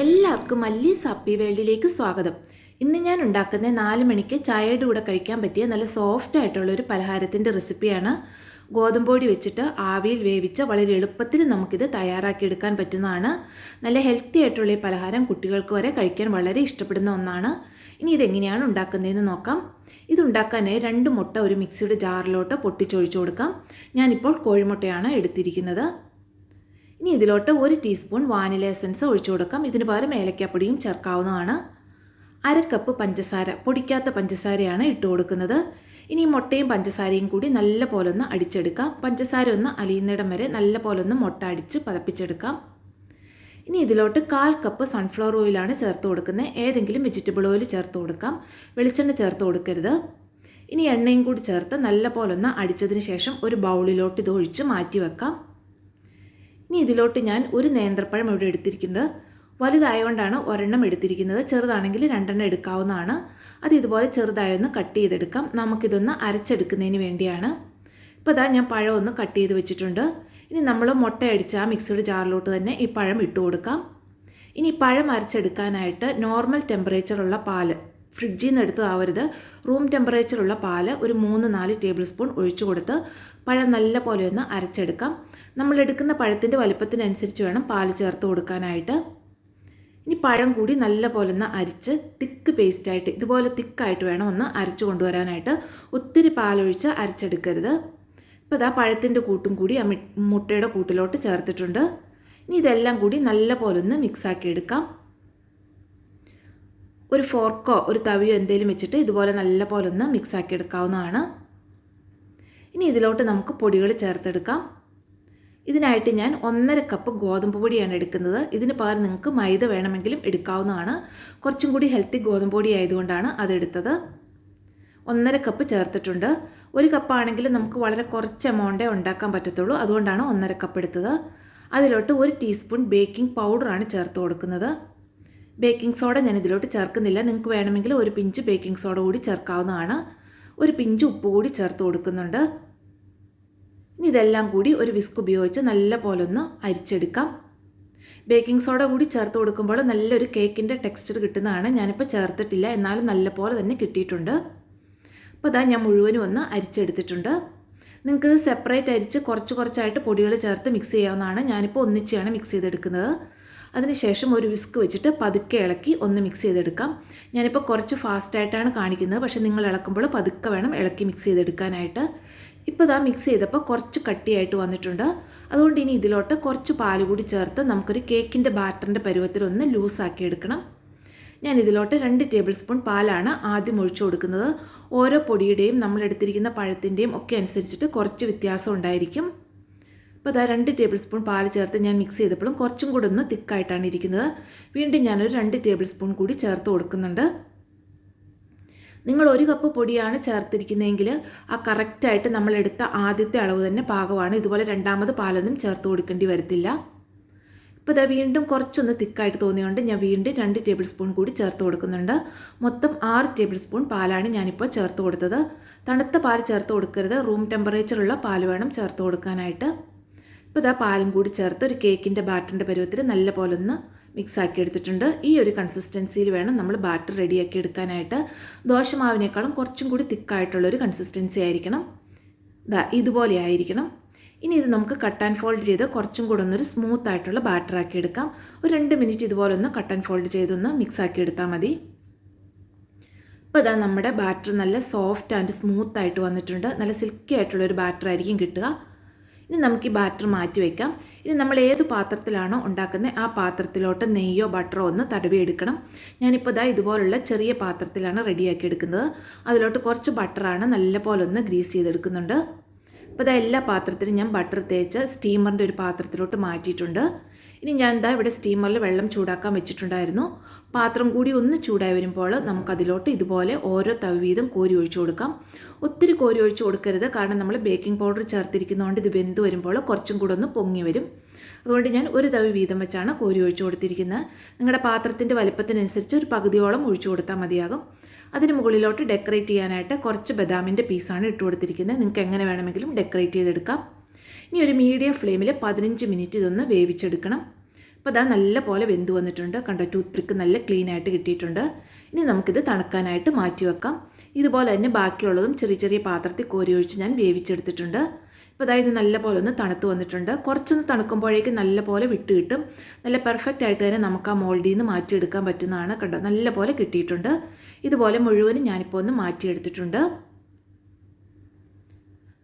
എല്ലാവർക്കും മല്ലി സാപ്പി വേൾഡിലേക്ക് സ്വാഗതം. ഇന്ന് ഞാൻ ഉണ്ടാക്കുന്ന നാല് മണിക്ക് ചായയുടെ കൂടെ കഴിക്കാൻ പറ്റിയ നല്ല സോഫ്റ്റ് ആയിട്ടുള്ള ഒരു പലഹാരത്തിന്റെ റെസിപ്പിയാണ് ഗോതമ്പൊടി വെച്ചിട്ട് ആവിയിൽ വേവിച്ച് വളരെ എളുപ്പത്തിൽ നമുക്കിത് തയ്യാറാക്കിയെടുക്കാൻ പറ്റുന്നതാണ്. നല്ല ഹെൽത്തി ആയിട്ടുള്ള ഈ പലഹാരം കുട്ടികൾക്ക് വരെ കഴിക്കാൻ വളരെ ഇഷ്ടപ്പെടുന്ന ഒന്നാണ്. ഇനി ഇതെങ്ങനെയാണ് ഉണ്ടാക്കുന്നതെന്ന് നോക്കാം. ഇതുണ്ടാക്കാനായി രണ്ട് മുട്ട ഒരു മിക്സിയുടെ ജാറിലോട്ട് പൊട്ടിച്ചൊഴിച്ചു കൊടുക്കാം. ഞാനിപ്പോൾ കോഴിമുട്ടയാണ് എടുത്തിരിക്കുന്നത്. ഇനി ഇതിലോട്ട് ഒരു ടീസ്പൂൺ വാനില എസൻസ് ഒഴിച്ചു കൊടുക്കാം. ഇതിന് പകരം ഏലക്കാപ്പൊടിയും ചേർക്കാവുന്നതാണ്. അര കപ്പ് പഞ്ചസാര പൊടിക്കാത്ത പഞ്ചസാരയാണ് ഇട്ട് കൊടുക്കുന്നത്. ഇനി മുട്ടയും പഞ്ചസാരയും കൂടി നല്ല പോലെ ഒന്ന് അടിച്ചെടുക്കാം. പഞ്ചസാര ഒന്ന് അലിയുന്നിടം വരെ നല്ല പോലെ ഒന്ന് മുട്ട അടിച്ച് പതപ്പിച്ചെടുക്കാം. ഇനി ഇതിലോട്ട് കാൽ കപ്പ് സൺഫ്ലവർ ഓയിലാണ് ചേർത്ത് കൊടുക്കുന്നത്. ഏതെങ്കിലും വെജിറ്റബിൾ ഓയിൽ ചേർത്ത് കൊടുക്കാം. വെളിച്ചെണ്ണ ചേർത്ത് കൊടുക്കരുത്. ഇനി എണ്ണയും കൂടി ചേർത്ത് നല്ല പോലെ ഒന്ന് അടിച്ചതിന് ശേഷം ഒരു ബൗളിലോട്ട് ഇത് ഒഴിച്ച് മാറ്റി വെക്കാം ഇനി ഇതിലോട്ട് ഞാൻ ഒരു നേന്ത്രപ്പഴം ഇവിടെ എടുത്തിരിക്കുന്നത്. വലുതായതുകൊണ്ടാണ് ഒരെണ്ണം എടുത്തിരിക്കുന്നത്. ചെറുതാണെങ്കിൽ രണ്ടെണ്ണം എടുക്കാവുന്നതാണ്. അത് ഇതുപോലെ ചെറുതായൊന്ന് കട്ട് ചെയ്തെടുക്കാം. നമുക്കിതൊന്ന് അരച്ചെടുക്കുന്നതിന് വേണ്ടിയാണ്. ഇപ്പോൾ ഇതാ ഞാൻ പഴം ഒന്ന് കട്ട് ചെയ്ത് വെച്ചിട്ടുണ്ട്. ഇനി നമ്മൾ മുട്ട അടിച്ച ആ മിക്സിയുടെ ജാറിലോട്ട് തന്നെ ഈ പഴം ഇട്ട് കൊടുക്കാം. ഇനി പഴം അരച്ചെടുക്കാനായിട്ട് നോർമൽ ടെമ്പറേച്ചറുള്ള പാൽ ഫ്രിഡ്ജിൽ നിന്ന് എടുത്ത് ആവരുത്. റൂം ടെമ്പറേച്ചറുള്ള പാൽ ഒരു മൂന്ന് നാല് ടേബിൾ സ്പൂൺ ഒഴിച്ചു കൊടുത്ത് പഴം നല്ല പോലെ ഒന്ന് അരച്ചെടുക്കാം. നമ്മൾ എടുക്കുന്ന പഴത്തിന്റെ വലുപ്പത്തിനനുസരിച്ച് വേണം പാൽ ചേർത്ത് കൊടുക്കാനായിട്ട്. ഇനി പഴം കൂടി നല്ല പോലെ ഒന്ന് അരിച്ച് തിക്ക് പേസ്റ്റായിട്ട് ഇതുപോലെ തിക്കായിട്ട് വേണം ഒന്ന് അരച്ചു കൊണ്ടുവരാനായിട്ട്. ഒത്തിരി പാലൊഴിച്ച് അരച്ചെടുക്കരുത്. ഇപ്പോൾ ഇതാ പഴത്തിന്റെ കൂട്ടും കൂടി ആ മുട്ടയുടെ കൂട്ടിലോട്ട് ചേർത്തിട്ടുണ്ട്. ഇനി ഇതെല്ലാം കൂടി നല്ല പോലെ ഒന്ന് മിക്സാക്കി എടുക്കാം. ഒരു ഫോർക്കോ ഒരു തവിയോ എന്തെങ്കിലും വെച്ചിട്ട് ഇതുപോലെ നല്ല പോലെ ഒന്ന് മിക്സാക്കി എടുക്കാവുന്നതാണ്. ഇനി ഇതിലോട്ട് നമുക്ക് പൊടികൾ ചേർത്തെടുക്കാം. ഇതിനായിട്ട് ഞാൻ ഒന്നര കപ്പ് ഗോതമ്പ് പൊടിയാണ് എടുക്കുന്നത്. ഇതിന് പകരം നിങ്ങൾക്ക് മൈദ വേണമെങ്കിലും എടുക്കാവുന്നതാണ്. കുറച്ചും കൂടി ഹെൽത്തി ഗോതമ്പ് പൊടി ആയതുകൊണ്ടാണ് അതെടുത്തത് ഒന്നര കപ്പ് ചേർത്തിട്ടുണ്ട്. ഒരു കപ്പാണെങ്കിൽ നമുക്ക് വളരെ കുറച്ച് എമൗണ്ടേ ഉണ്ടാക്കാൻ പറ്റത്തുള്ളൂ. അതുകൊണ്ടാണ് ഒന്നര കപ്പ് എടുത്തത്. അതിലോട്ട് ഒരു ടീസ്പൂൺ ബേക്കിംഗ് പൗഡറാണ് ചേർത്ത് കൊടുക്കുന്നത്. ബേക്കിംഗ് സോഡ ഞാൻ ഇതിലോട്ട് ചേർക്കുന്നില്ല. നിങ്ങൾക്ക് വേണമെങ്കിൽ ഒരു പിഞ്ച് ബേക്കിംഗ് സോഡ കൂടി ചേർക്കാവുന്നതാണ്. ഒരു പിഞ്ച് ഉപ്പ് കൂടി ചേർത്ത് കൊടുക്കുന്നുണ്ട്. ഇനി ഇതെല്ലാം കൂടി ഒരു വിസ്ക് ഉപയോഗിച്ച് നല്ല പോലെ ഒന്ന് അരിച്ചെടുക്കാം. ബേക്കിംഗ് സോഡ കൂടി ചേർത്ത് കൊടുക്കുമ്പോൾ നല്ലൊരു കേക്കിന്റെ ടെക്സ്ചർ കിട്ടുന്നതാണ്. ഞാനിപ്പോൾ ചേർത്തിട്ടില്ല. എന്നാലും നല്ല പോലെ തന്നെ കിട്ടിയിട്ടുണ്ട്. അപ്പോൾ അതാ ഞാൻ മുഴുവനും ഒന്ന് അരിച്ചെടുത്തിട്ടുണ്ട്. നിങ്ങൾക്ക് സെപ്പറേറ്റ് അരിച്ച് കുറച്ച് കുറച്ചായിട്ട് പൊടികൾ ചേർത്ത് മിക്സ് ചെയ്യാവുന്നതാണ്. ഞാനിപ്പോൾ ഒന്നിച്ചാണ് മിക്സ് ചെയ്തെടുക്കുന്നത്. അതിനുശേഷം ഒരു വിസ്ക് വെച്ചിട്ട് പതുക്കെ ഇളക്കി ഒന്ന് മിക്സ് ചെയ്തെടുക്കാം. ഞാനിപ്പോൾ കുറച്ച് ഫാസ്റ്റായിട്ടാണ് കാണിക്കുന്നത്. പക്ഷേ നിങ്ങൾ ഇളക്കുമ്പോൾ പതുക്കെ വേണം ഇളക്കി മിക്സ് ചെയ്തെടുക്കാനായിട്ട്. ഇപ്പോൾ ഇതാ മിക്സ് ചെയ്തപ്പോൾ കുറച്ച് കട്ടിയായിട്ട് വന്നിട്ടുണ്ട്. അതുകൊണ്ട് ഇനി ഇതിലോട്ട് കുറച്ച് പാൽ കൂടി ചേർത്ത് നമുക്കൊരു കേക്കിന്റെ ബാറ്ററിന്റെ പരുവത്തിൽ ഒന്ന് ലൂസാക്കി എടുക്കണം. ഞാൻ ഇതിലോട്ട് രണ്ട് ടേബിൾ സ്പൂൺ പാലാണ് ആദ്യം ഒഴിച്ചു കൊടുക്കുന്നത്. ഓരോ പൊടിയുടെയും നമ്മളെടുത്തിരിക്കുന്ന പഴത്തിന്റെയും ഒക്കെ അനുസരിച്ചിട്ട് കുറച്ച് വ്യത്യാസം ഉണ്ടായിരിക്കും. അപ്പോൾ അതാ രണ്ട് ടേബിൾ സ്പൂൺ പാൽ ചേർത്ത് ഞാൻ മിക്സ് ചെയ്തപ്പോഴും കുറച്ചും കൂടെ ഒന്ന് തിക്കായിട്ടാണ് ഇരിക്കുന്നത്. വീണ്ടും ഞാനൊരു രണ്ട് ടേബിൾ സ്പൂൺ കൂടി ചേർത്ത് കൊടുക്കുന്നുണ്ട്. നിങ്ങൾ ഒരു കപ്പ് പൊടിയാണ് ചേർത്തിരിക്കുന്നതെങ്കിൽ ആ കറക്റ്റായിട്ട് നമ്മൾ എടുത്ത ആദ്യത്തെ അളവ് തന്നെ പാകമാണ്. ഇതുപോലെ രണ്ടാമത് പാലൊന്നും ചേർത്ത് കൊടുക്കേണ്ടി വരത്തില്ല. ഇപ്പോൾ ഇതാ വീണ്ടും കുറച്ചൊന്ന് തിക്കായിട്ട് തോന്നിയുകൊണ്ട് ഞാൻ വീണ്ടും രണ്ട് ടേബിൾ സ്പൂൺ കൂടി ചേർത്ത് കൊടുക്കുന്നുണ്ട്. മൊത്തം ആറ് ടേബിൾ സ്പൂൺ പാലാണ് ഞാനിപ്പോൾ ചേർത്ത് കൊടുത്തത്. തണുത്ത പാൽ ചേർത്ത് കൊടുക്കരുത്. റൂം ടെമ്പറേച്ചറുള്ള പാൽ വേണം ചേർത്ത് കൊടുക്കാനായിട്ട്. ഇപ്പോൾ ഇതാ പാലും കൂടി ചേർത്ത് ഒരു കേക്കിന്റെ ബാറ്ററിന്റെ പരുവത്തിൽ നല്ല പോലെ ഒന്ന് മിക്സ് ആക്കി എടുത്തിട്ടുണ്ട്. ഈ ഒരു കൺസിസ്റ്റൻസിയിൽ വേണം നമ്മൾ ബാറ്റർ റെഡിയാക്കി എടുക്കാനായിട്ട്. ദോശമാവിനേക്കാളും കുറച്ചും കൂടി തിക്കായിട്ടുള്ളൊരു കൺസിസ്റ്റൻസി ആയിരിക്കണം. ഇതാ ഇതുപോലെ ആയിരിക്കണം. ഇനി ഇത് നമുക്ക് കട്ട് ആൻഡ് ഫോൾഡ് ചെയ്ത് കുറച്ചും കൂടെ ഒന്നൊരു സ്മൂത്ത് ആയിട്ടുള്ള ബാറ്റർ ആക്കി എടുക്കാം. ഒരു രണ്ട് മിനിറ്റ് ഇതുപോലെ ഒന്ന് കട്ട് ആൻഡ് ഫോൾഡ് ചെയ്തൊന്ന് മിക്സ് ആക്കി എടുത്താൽ മതി. ഇപ്പോൾ ഇതാ നമ്മുടെ ബാറ്റർ നല്ല സോഫ്റ്റ് ആൻഡ് സ്മൂത്ത് ആയിട്ട് വന്നിട്ടുണ്ട്. നല്ല സിൽക്കി ആയിട്ടുള്ള ഒരു ബാറ്റർ ആയിരിക്കും കിട്ടുക. ഇനി നമുക്ക് ഈ ബാറ്റർ മാറ്റി വയ്ക്കാം ഇനി നമ്മൾ ഏത് പാത്രത്തിലാണോ ഉണ്ടാക്കുന്നത് ആ പാത്രത്തിലോട്ട് നെയ്യോ ബട്ടറോ ഒന്ന് തടവി എടുക്കണം. ഞാനിപ്പോൾ ഇതാ ഇതുപോലുള്ള ചെറിയ പാത്രത്തിലാണ് റെഡിയാക്കി എടുക്കുന്നത്. അതിലോട്ട് കുറച്ച് ബട്ടറാണ് നല്ല പോലെ ഒന്ന് ഗ്രീസ് ചെയ്തെടുക്കുന്നുണ്ട്. അപ്പോൾ ഇതാ എല്ലാ പാത്രത്തിലും ഞാൻ ബട്ടർ തേച്ച് സ്റ്റീമറിന്റെ ഒരു പാത്രത്തിലോട്ട് മാറ്റിയിട്ടുണ്ട്. ഇനി ഞാൻ എന്താ ഇവിടെ സ്റ്റീമറിൽ വെള്ളം ചൂടാക്കാൻ വെച്ചിട്ടുണ്ടായിരുന്നു. പാത്രം കൂടി ഒന്ന് ചൂടായി വരുമ്പോൾ നമുക്കതിലോട്ട് ഇതുപോലെ ഓരോ തവി വീതം കോരി ഒഴിച്ചു കൊടുക്കാം. ഒത്തിരി കോരി ഒഴിച്ചു കൊടുക്കരുത്. കാരണം നമ്മൾ ബേക്കിംഗ് പൗഡർ ചേർത്തിരിക്കുന്നതുകൊണ്ട് ഇത് വെന്ത് വരുമ്പോൾ കുറച്ചും കൂടെ ഒന്ന് പൊങ്ങി വരും. അതുകൊണ്ട് ഞാൻ ഒരു തവി വീതം വെച്ചാണ് കോരി ഒഴിച്ചു കൊടുത്തിരിക്കുന്നത്. നിങ്ങളുടെ പാത്രത്തിന്റെ വലിപ്പത്തിനനുസരിച്ച് ഒരു പകുതിയോളം ഒഴിച്ചു കൊടുത്താൽ മതിയാകും. അതിന് മുകളിലോട്ട് ഡെക്കറേറ്റ് ചെയ്യാനായിട്ട് കുറച്ച് ബദാമിന്റെ പീസാണ് ഇട്ട് കൊടുത്തിരിക്കുന്നത്. നിങ്ങൾക്ക് എങ്ങനെ വേണമെങ്കിലും ഡെക്കറേറ്റ് ചെയ്തെടുക്കാം. ഇനി ഒരു മീഡിയം ഫ്ലെയിമിൽ പതിനഞ്ച് മിനിറ്റ് ഇതൊന്ന് വേവിച്ചെടുക്കണം. അപ്പോൾ അതാ നല്ല പോലെ വെന്ത് വന്നിട്ടുണ്ട്. കണ്ടോ ടൂത്ത് പിക്ക് നല്ല ക്ലീൻ ആയിട്ട് കിട്ടിയിട്ടുണ്ട്. ഇനി നമുക്കിത് തണുക്കാനായിട്ട് മാറ്റി വെക്കാം. ഇതുപോലെ തന്നെ ബാക്കിയുള്ളതും ചെറിയ ചെറിയ പാത്രത്തിൽ കോരി ഒഴിച്ച് ഞാൻ വേവിച്ചെടുത്തിട്ടുണ്ട്. ഇപ്പോൾ അതായത് നല്ല പോലെ ഒന്ന് തണുത്ത് വന്നിട്ടുണ്ട്. കുറച്ചൊന്ന് തണുക്കുമ്പോഴേക്കും നല്ല പോലെ വിട്ട് കിട്ടും. നല്ല പെർഫെക്റ്റ് ആയിട്ട് തന്നെ നമുക്ക് ആ മോൾഡിൽ നിന്ന് മാറ്റിയെടുക്കാൻ പറ്റുന്നതാണ്. കണ്ടോ നല്ല പോലെ കിട്ടിയിട്ടുണ്ട്. ഇതുപോലെ മുഴുവനും ഞാനിപ്പോൾ ഒന്ന് മാറ്റിയെടുത്തിട്ടുണ്ട്.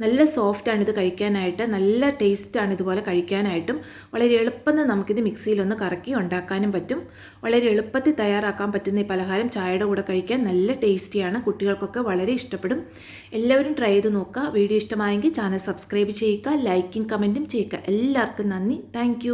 നല്ല സോഫ്റ്റാണ് ഇത് കഴിക്കാനായിട്ട് നല്ല ടേസ്റ്റാണ് ഇതുപോലെ കഴിക്കാനായിട്ടും. വളരെ എളുപ്പത്തിൽ നമുക്കിത് മിക്സിയിലൊന്ന് കറക്കി ഉണ്ടാക്കാനും പറ്റും. വളരെ എളുപ്പത്തിൽ തയ്യാറാക്കാൻ പറ്റുന്ന ഈ പലഹാരം ചായയുടെ കൂടെ കഴിക്കാൻ നല്ല ടേസ്റ്റിയാണ് കുട്ടികൾക്കൊക്കെ വളരെ ഇഷ്ടപ്പെടും. എല്ലാവരും ട്രൈ ചെയ്ത് നോക്കുക. വീഡിയോ ഇഷ്ടമായെങ്കിൽ ചാനൽ സബ്സ്ക്രൈബ് ചെയ്യുക ലൈക്കും കമന്റും ചെയ്യുക. എല്ലാവർക്കും നന്ദി. താങ്ക്